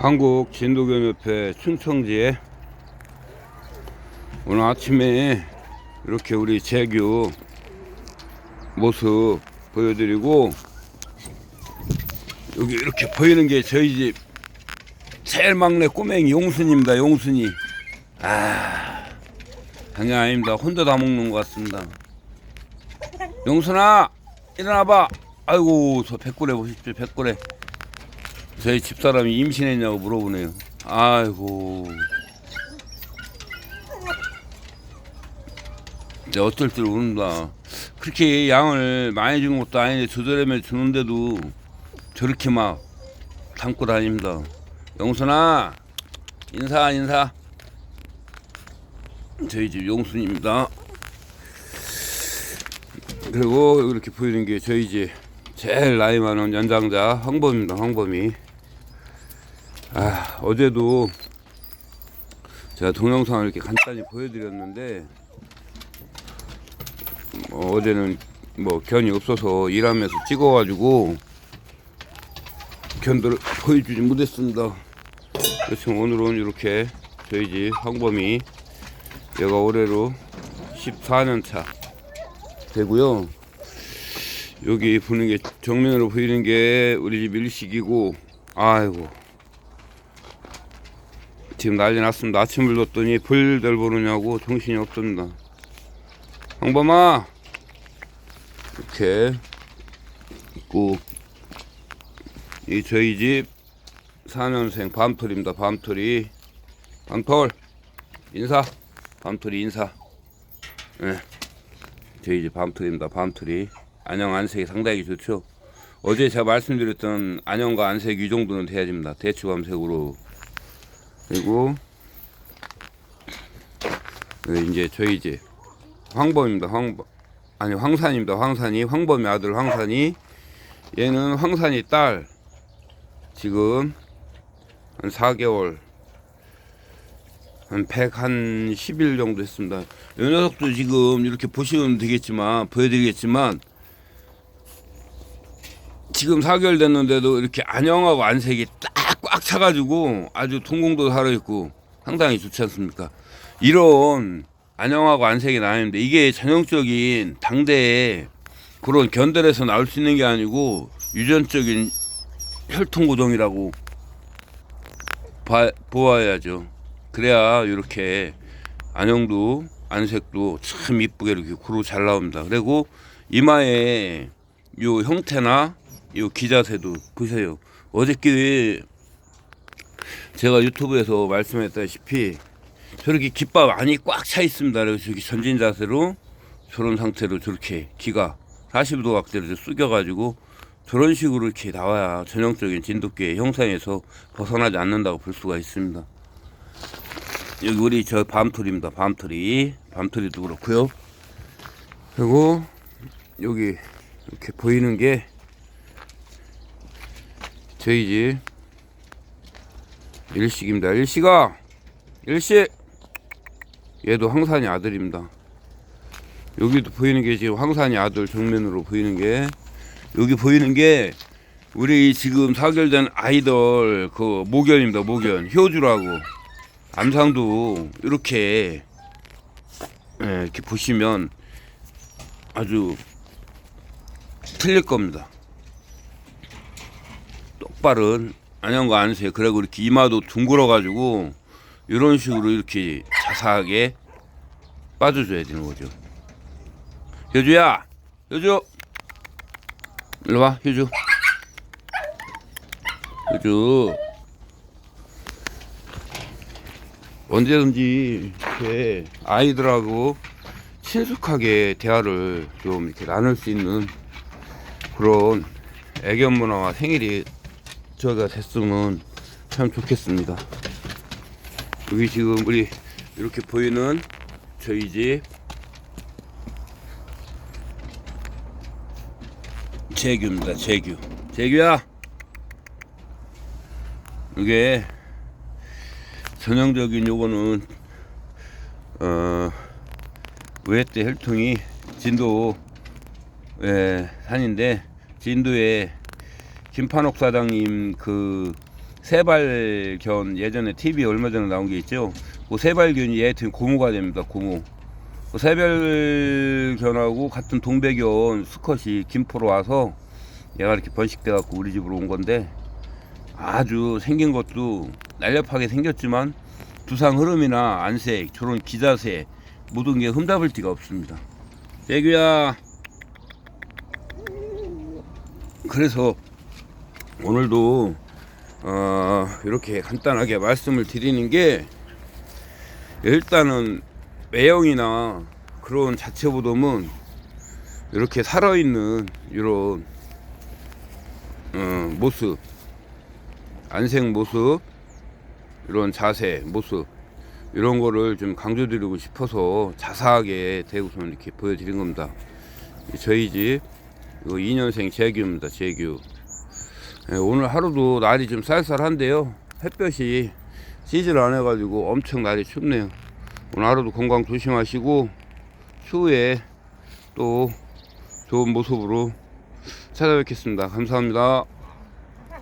한국 진도견협회 춘청지에 오늘 아침에 이렇게 우리 재규 모습 보여드리고 여기 이렇게 보이는 게 저희 집 제일 막내 꼬맹이 용순입니다 용순이. 아 당연 아닙니다. 혼자 다 먹는 것 같습니다. 용순아 일어나봐. 아이고 저 백골에 보십시오 백골에 저희 집사람이 임신했냐고 물어보네요. 아이고. 이제 어쩔 줄 모른다. 그렇게 양을 많이 준 것도 아닌데 조절하면 주는데도 저렇게 막 담고 다닙니다. 용순아, 인사, 인사. 저희 집 용순입니다. 그리고 이렇게 보이는 게 저희 집 제일 나이 많은 연장자 황범입니다. 황범이. 아, 어제도 제가 동영상을 이렇게 간단히 보여드렸는데 뭐 어제는 뭐 견이 없어서 일하면서 찍어가지고 견들을 보여주지 못했습니다. 그래서 오늘은 이렇게 저희 집 황범이 얘가 올해로 14년 차 되고요. 여기 보는 게 정면으로 보이는 게 우리 집 일식이고 아이고 지금 난리 났습니다. 아침을 뒀더니 벌들 보느냐고 정신이 없습니다. 황범아 이렇게 있고 이 저희 집 4년생 밤톨입니다. 밤톨이 밤톨 인사 밤톨이 인사 네. 저희 집 밤톨입니다. 밤톨이 안녕 안색이 상당히 좋죠. 어제 제가 말씀드렸던 안녕과 안색 이 정도는 돼야 됩니다. 대추 감색으로 그리고 네, 이제 저희 이제 황범입니다. 황범 아니 황산입니다. 황산이 황범의 아들 황산이 얘는 황산이 딸 지금 한 4개월 한 100, 한 10일 정도 했습니다. 이 녀석도 지금 이렇게 보시면 되겠지만, 보여드리겠지만, 지금 4개월 됐는데도 이렇게 안녕하고 안색이 딱 꽉 차가지고 아주 동공도 살아있고 상당히 좋지 않습니까? 이런 안녕하고 안색이 나는데 이게 전형적인 당대의 그런 견들에서 나올 수 있는 게 아니고 유전적인 혈통고정이라고 봐, 보아야죠. 그래야 이렇게 안형도 안색도 참 이쁘게 이렇게 구로 잘 나옵니다. 그리고 이마에 요 형태나 요 기자세도 보세요. 어저께 제가 유튜브에서 말씀했다시피 저렇게 깃밥 안이 꽉 차 있습니다. 저기 전진 자세로 저런 상태로 저렇게 기가 40도 각도로 숙여가지고 저런 식으로 이렇게 나와야 전형적인 진돗개 형상에서 벗어나지 않는다고 볼 수가 있습니다. 여기 우리 저 밤토리입니다. 밤토리. 밤토리도 그렇고요. 그리고 여기 이렇게 보이는 게 저희 집 일식입니다. 일식아! 일식! 얘도 황산이 아들입니다. 여기도 보이는 게 지금 황산이 아들 정면으로 보이는 게 여기 보이는 게 우리 지금 사결된 아이돌 그 모견입니다. 모견 효주라고 암상도 이렇게 예, 이렇게 보시면 아주 틀릴 겁니다. 똑바른 안녕과 안색 그리고 이렇게 이마도 둥글어 가지고 이런 식으로 이렇게 자세하게 빠져줘야 되는 거죠. 효주야, 효주, 일로 와, 효주, 효주. 언제든지 이렇게 아이들하고 친숙하게 대화를 좀 이렇게 나눌 수 있는 그런 애견 문화와 생일이 저가 됐으면 참 좋겠습니다. 여기 지금 우리 이렇게 보이는 저희 집 재규입니다. 재규. 재규야. 이게 전형적인 요거는 어 외대 혈통이 진도 에 산인데 진도에 김판옥 사장님 그 세발견 예전에 TV 얼마 전에 나온 게 있죠. 그 세발견이 얘한테 고무가 됩니다. 고무. 그 세발견하고 같은 동배견 수컷이 김포로 와서 얘가 이렇게 번식돼 갖고 우리 집으로 온 건데 아주 생긴 것도 날렵하게 생겼지만 두상 흐름이나 안색 저런 기자세 모든 게 흠잡을 데가 없습니다. 대규야. 그래서 오늘도 어, 이렇게 간단하게 말씀을 드리는 게 일단은 매형이나 그런 자체보다는 이렇게 살아있는 이런 어, 모습 안생 모습 이런 자세 모습 이런 거를 좀 강조드리고 싶어서 자세하게 대구선 이렇게 보여드린 겁니다. 저희 집 이거 2년생 재규입니다 재규. 예, 오늘 하루도 날이 좀 쌀쌀한데요. 햇볕이 찌질 안 해가지고 엄청 날이 춥네요. 오늘 하루도 건강 조심하시고 추후에 또 좋은 모습으로 찾아뵙겠습니다. 감사합니다